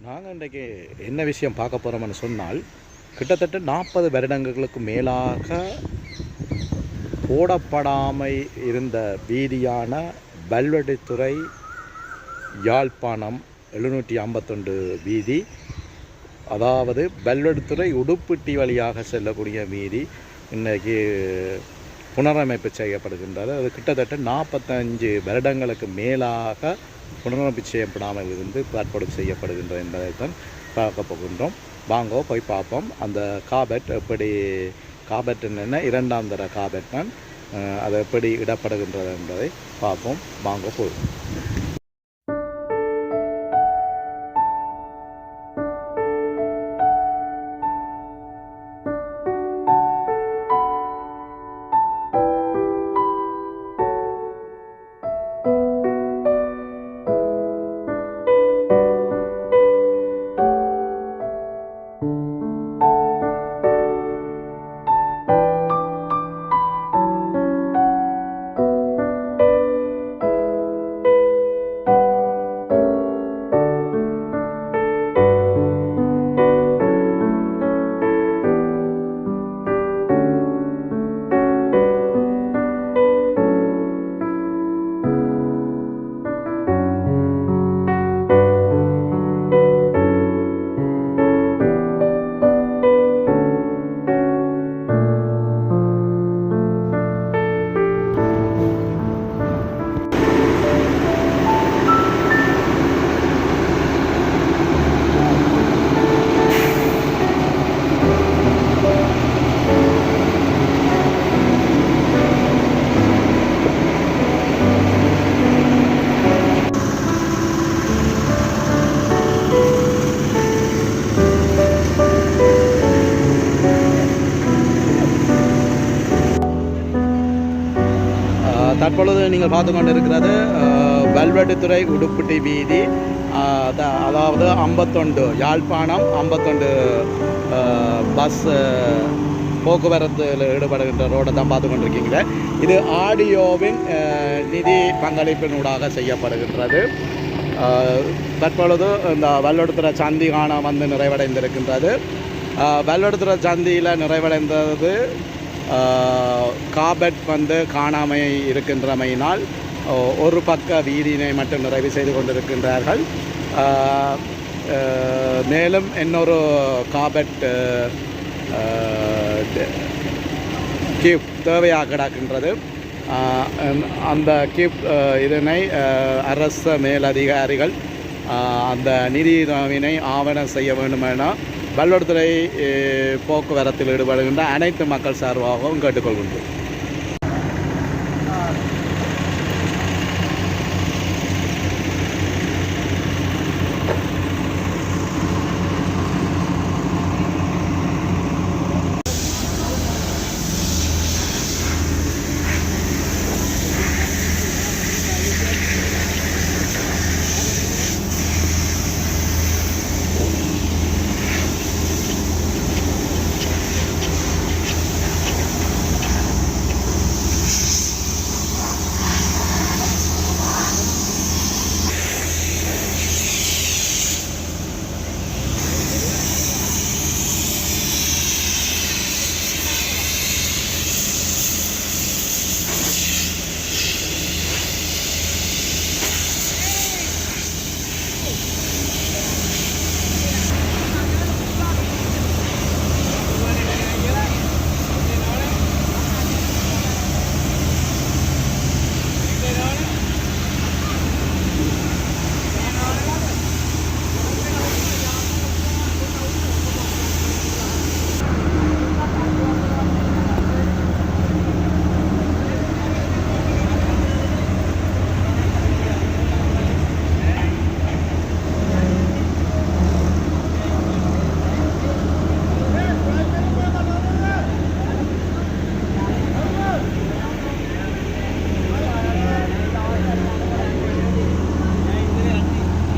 நாங்கள் இன்றைக்கு என்ன விஷயம் பார்க்க போகிறோம்னு சொன்னால் கிட்டத்தட்ட நாற்பது வருடங்களுக்கு மேலாக போடப்படாமை இருந்த வீதியான பல்வெடித்துறை யாழ்ப்பாணம் எழுநூற்றி ஐம்பத்தொண்டு வீதி அதாவது பல்வெடுத்துறை உடுப்பிட்டி வழியாக செல்லக்கூடிய வீதி இன்றைக்கு புனரமைப்பு செய்யப்படுகின்றது. அது கிட்டத்தட்ட நாற்பத்தஞ்சு வருடங்களுக்கு மேலாக புனரமைப்பு செய்யப்படாமல் இருந்து தற்பொழுது செய்யப்படுகின்றது என்பதைத்தான் பார்க்க போகின்றோம். வாங்கோ போய் பார்ப்போம். அந்த காபெட் எப்படி காபெட் என்னென்ன? இரண்டாம் தர காபெட் தான். அது எப்படி இடப்படுகின்றது என்பதை பார்ப்போம். வாங்க போய். தற்பொழுது நீங்கள் பார்த்து கொண்டு இருக்கிறது வெல்வெட்டுத்துறை உடுப்புட்டி வீதி அதாவது ஐம்பத்தொண்டு யாழ்ப்பாணம் ஐம்பத்தொண்டு பஸ் போக்குவரத்தில் ஈடுபடுகின்ற ரோடை தான் பார்த்து கொண்டிருக்கீங்க இது ஆடியோவின் நிதி பங்களிப்பினூடாக செய்யப்படுகின்றது. தற்பொழுது இந்த வல்லடுத்துற சந்தி காண வந்து நிறைவடைந்திருக்கின்றது. வல்லடுத்துற சந்தியில் நிறைவடைந்தது காபெட் வந்து காணாமை இருக்கின்றமையினால் ஒரு பக்க வீதியினை மட்டும் நிறைவு செய்து கொண்டிருக்கின்றார்கள். மேலும் இன்னொரு காபெட் கியூப் தேவையாக கிடக்கின்றது. அந்த- அந்த கியூப் இதனை அரச மேலதிகாரிகள் அந்த நிதியினை ஆவணம் செய்ய வேண்டுமென பல்வடுத்துறை போக்குவரத்தில் ஈடுபடுகின்ற அனைத்து மக்கள் சார்பாகவும் கேட்டுக்கொள்கின்றோம்.